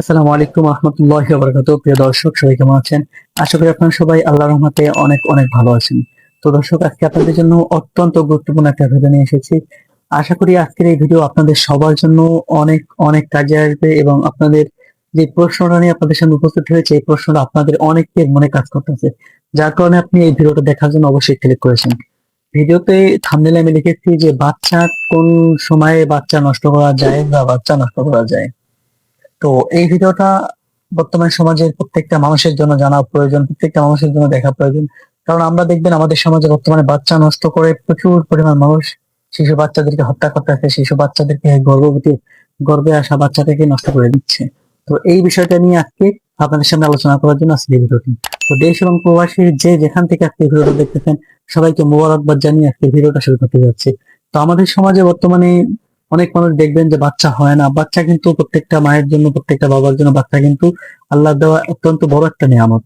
আসসালামু আলাইকুম রহমতুল্লাহ বরকাত প্রিয় দর্শক, সবাই কেমন আছেন? আশা করি আপনারা সবাই আল্লাহর রহমতে অনেক অনেক ভালো আছেন। তো দর্শক, আজকে আপনাদের জন্য অত্যন্ত গুরুত্বপূর্ণ একটা ভিডিও নিয়ে এসেছি। আশা করি আজকের এই ভিডিও আপনাদের সবার জন্য অনেক অনেক কাজে আসবে এবং আপনাদের যে প্রশ্নটা নিয়ে আপনাদের সামনে উপস্থিত হয়েছে, এই প্রশ্নটা আপনাদের অনেকের মনে কাজ করতেছে। যার কারণে আপনি এই ভিডিওটা দেখার জন্য অবশ্যই ক্লিক করেছেন। ভিডিওতে থাম্বনেলে আমি লিখেছি যে, বাচ্চা কোন সময়ে বাচ্চা নষ্ট করা যায় বা বাচ্চা নষ্ট করা যায়? তো এই ভিডিওটা বর্তমান সমাজের প্রত্যেকটা মানুষের জন্য জানা প্রয়োজন, প্রত্যেকটা মানুষের জন্য দেখা প্রয়োজন। কারণ আমরা দেখবেন আমাদের সমাজে বর্তমানে বাচ্চা নষ্ট করে প্রচুর পরিমাণ মানুষ শিশু বাচ্চাদেরকে হত্যা করতেছে শিশু বাচ্চাদেরকে গর্ভবতী, গর্ভে আসা বাচ্চাদেরকে নষ্ট করে দিচ্ছে। তো এই বিষয়টা নিয়ে আজকে আপনাদের সামনে আলোচনা করার জন্য আজকে ভিডিওটি। তো দেশ এবং প্রবাসী যে যেখান থেকে আজকে ভিডিওটা দেখতেছেন, সবাইকে মোবারকবাদ জানিয়ে আজকে ভিডিওটা শুরু করতে যাচ্ছি। তো আমাদের সমাজে বর্তমানে অনেক মানুষ দেখবেন যে বাচ্চা হয় না। বাচ্চা কিন্তু প্রত্যেকটা মায়ের জন্য, প্রত্যেকটা বাবার জন্য বাচ্চা কিন্তু আল্লাহ দেওয়া অত্যন্ত বড় একটা নিয়ামত।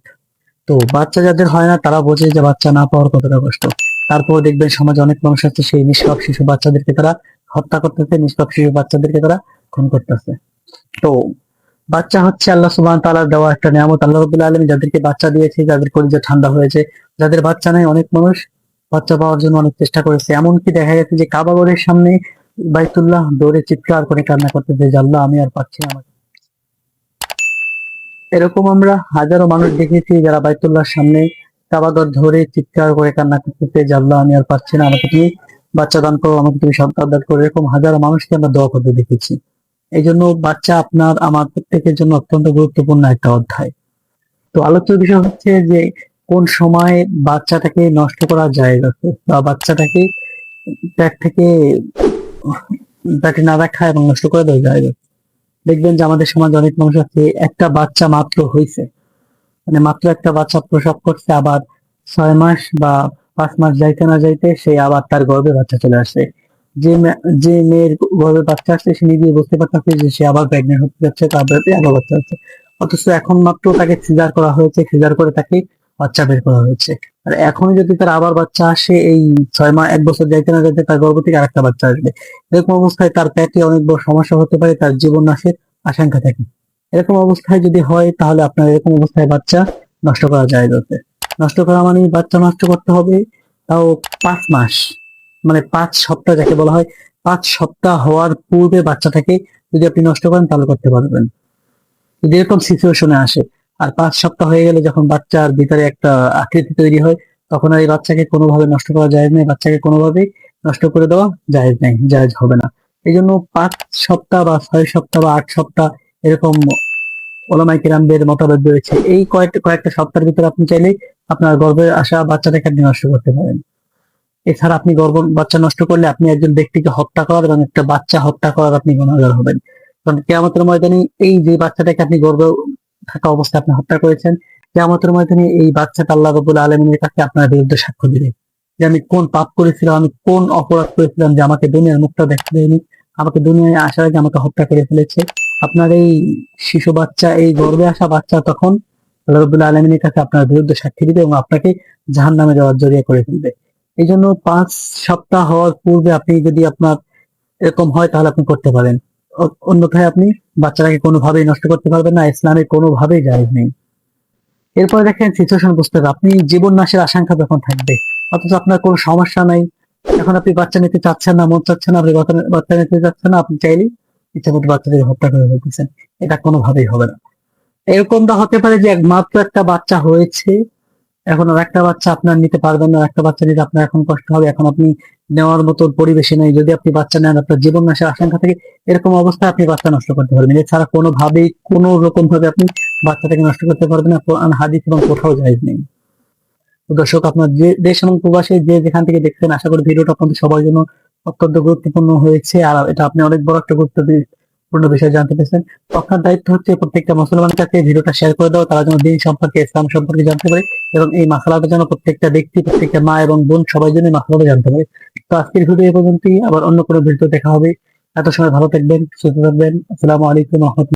তো বাচ্চা যাদের হয় না, তারা বোঝে যে বাচ্চা না পাওয়ার কতটা কষ্ট। তারপর দেখবেন সমাজে অনেক মানুষ আছে, সেই নিষ্পাপ শিশু বাচ্চাদেরকে তারা হত্যা করতেছে, নিষ্পাপ শিশু বাচ্চাদেরকে তারা খুন করতেছে। তো বাচ্চা হচ্ছে আল্লাহ সুবাহ তাআলার দেওয়া একটা নিয়ামত। আল্লাহ রবুল্লা আলমী যাদেরকে বাচ্চা দিয়েছে, যাদের কলিজা ঠান্ডা হয়েছে, যাদের বাচ্চা নেই, অনেক মানুষ বাচ্চা পাওয়ার জন্য অনেক চেষ্টা করেছে। এমনকি দেখা গেছে যে কাবাগরের সামনে বাইতুল্লাহ দৌড়ে চিৎকার করে কান্না করতে যে আল্লাহ, আমি আর পাচ্ছি না আমাকে। এরকম আমরা হাজারো মানুষ দেখেছি যারা বাইতুল্লাহর সামনে কাবাগর ধরে চিৎকার করে কান্না করতেছে, যে আমি আর পাচ্ছি না, আমাকে তুমি বাচ্চা দান করো, আমাকে তুমি সন্তান দান করো। এরকম হাজারো মানুষকে আমরা দোয়া করতে দেখেছি। এই জন্য বাচ্চা আপনার, আমার প্রত্যেকের জন্য অত্যন্ত গুরুত্বপূর্ণ একটা অধ্যায়। তো আলোচ্য বিষয় হচ্ছে যে, কোন সময় বাচ্চাটাকে নষ্ট করা যায় বা বাচ্চাটাকে পেট থেকে পেটে না রাখা এবং নষ্ট করে দেওয়া যায়। দেখবেন যে আমাদের সমাজে অনেক মানুষ আছে, একটা বাচ্চা মাত্র হয়েছে মানে মাত্র একটা বাচ্চা প্রসব করছে, আবার ছয় মাস বা পাঁচ মাস যাইতে না যাইতে সে আবার তার গর্ভে বাচ্চা চলে আসে। যে যে মেয়ের গর্ভে বাচ্চা আসছে, সে নিজে বুঝতে পারতেছে যে সে আবার প্রেগনেন্ট হতে যাচ্ছে তারপরে আবার বাচ্চা হচ্ছে। অথচ এখন মাত্র তাকে সিজার করা হয়েছে সিজার করে তাকে বাচ্চা বের করা হয়েছে। আর এখন যদি তার আবার বাচ্চা আসে, এই ছয় মাস, এক বছর যাইতে না যাইতে তার গর্ভ থেকে আরেকটা বাচ্চা আসবে। এরকম অবস্থায় তার পেটে অনেক বড় সমস্যা হতে পারে, তার জীবন নাশের আশঙ্কা থাকে। এরকম অবস্থায় যদি হয়, তাহলে আপনার এরকম অবস্থায় বাচ্চা নষ্ট করা যায় যাতে নষ্ট করা মানে বাচ্চা নষ্ট করতে হবে, তাও পাঁচ মাস। মানে পাঁচ সপ্তাহ যাকে বলা হয়, পাঁচ সপ্তাহ হওয়ার পূর্বে বাচ্চাটাকে যদি আপনি নষ্ট করেন, তাহলে করতে পারবেন। যদি এরকম সিচুয়েশনে আসে আর পাঁচ সপ্তাহ হয়ে গেলে যখন বাচ্চার ভিতরে একটা আকৃতি তৈরি হয়, তখন আর এই বাচ্চাকে কোনোভাবে নষ্ট করা যায় না বাচ্চাকে কোনোভাবেই নষ্ট করে দেওয়া জায়েজ নেই জায়েজ হবে না। এই জন্য পাঁচ সপ্তাহ বা ছয় সপ্তাহ বা আট সপ্তাহ এরকম ওলামাই কিরামদের মতামত রয়েছে। এই কয়েকটা কয়েকটা সপ্তাহের ভিতরে আপনি চাইলে আপনার গর্ভে আসা বাচ্চাটাকে আপনি নষ্ট করতে পারেন। এছাড়া আপনি গর্ভ, বাচ্চা নষ্ট করলে আপনি একজন ব্যক্তিকে হত্যা করার এবং একটা বাচ্চা হত্যা করার আপনি গুণাগার হবেন। কারণ কেয়ামতের ময়দানে এই যে বাচ্চাটাকে আপনি গর্ভে থাকা অবস্থায় আপনি হত্যা করেছেন, কেয়ামতের ময়দানে এই বাচ্চাটা আল্লাহ রবুল আলমিনের কাছে আপনার বিরুদ্ধে সাক্ষ্য দিবে। যে আমি কোন পাপ করেছিলাম, আমি কোন অপরাধ করেছিলাম যে আমাকে দুনিয়ার মুখটা দেখতে দেয়নি, আমাকে দুনিয়ায় আসার আগে আমাকে হত্যা করে ফেলেছে। আপনার এই শিশু বাচ্চা, এই গর্বে আসা বাচ্চা তখন আল্লাহ রবুল্লা আলমিনের কাছে আপনার বিরুদ্ধে সাক্ষী দিবে এবং আপনাকে জাহান নামে যাওয়ার জড়িয়ে করে ফেলবে। এই জন্য পাঁচ সপ্তাহ হওয়ার পূর্বে আপনি যদি আপনার এরকম হয় তাহলে আপনি করতে পারেন। অন্যথায় আপনি বাচ্চাটাকে কোনোভাবেই নষ্ট করতে পারবেন না, ইসলামে কোনোভাবেই জায়েজ নেই। এরপরে দেখেন সিচুয়েশন বুঝতে হবে, আপনি জীবন নাশের আশঙ্কা যখন থাকবে, অথচ আপনার কোনো সমস্যা নাই, এখন আপনি বাচ্চা নিতে চাচ্ছেন না, মন চাচ্ছেন না, আপনি বাচ্চা- নিতে চাচ্ছেন না, আপনি চাইলেই ইচ্ছা মতো বাচ্চাদের হত্যা করে ফেলতেছেন এটা কোনোভাবেই হবে না। এরকমটা হতে পারে যে এক- মাত্র একটা বাচ্চা হয়েছে, এখন আর একটা বাচ্চা আপনার নিতে পারবেন না একটা বাচ্চা নিতে আপনার এখন কষ্ট হবে, এখন আপনি নেওয়ার মতো পরিবেশে নেই। যদি আপনি বাচ্চা নেন, আপনার জীবন নাশের আশঙ্কা থেকে এরকম অবস্থায় আপনি বাচ্চা নষ্ট করতে পারবেন। এছাড়া কোনোভাবেই কোনো রকম ভাবে আপনি বাচ্চাটাকে নষ্ট করতে পারবেন না। হাদিস এবং কোথাও যায় নেই। দর্শক, আপনার যে দেশ এবং প্রবাসে যে যেখান থেকে দেখছেন, আশা করি ভিডিওটা আপনাদের সবার জন্য অত্যন্ত গুরুত্বপূর্ণ হয়েছে। আর এটা আপনি অনেক বড় একটা গুরুত্বপূর্ণ বিষয় জানতে পেরেছেন। আপনার দায়িত্ব হচ্ছে প্রত্যেকটা মুসলমানের কাছে ভিডিওটা শেয়ার করে দাও, তারা যেন দিন সম্পর্কে ইসলাম সম্পর্কে জানতে পারে এবং এই মাসালাটা যেন প্রত্যেকটা ব্যক্তি, প্রত্যেকটা মা এবং বোন সবাই জন্য মাসালাটা জানতে পারে। তো আজকের ভিডিও এ পর্যন্তই। আবার অন্য কোনো ভিডিও দেখা হবে। এত সময় ভালো থাকবেন, সুস্থ থাকবেন। আসসালামু আলাইকুম রহমতুল্লাহ।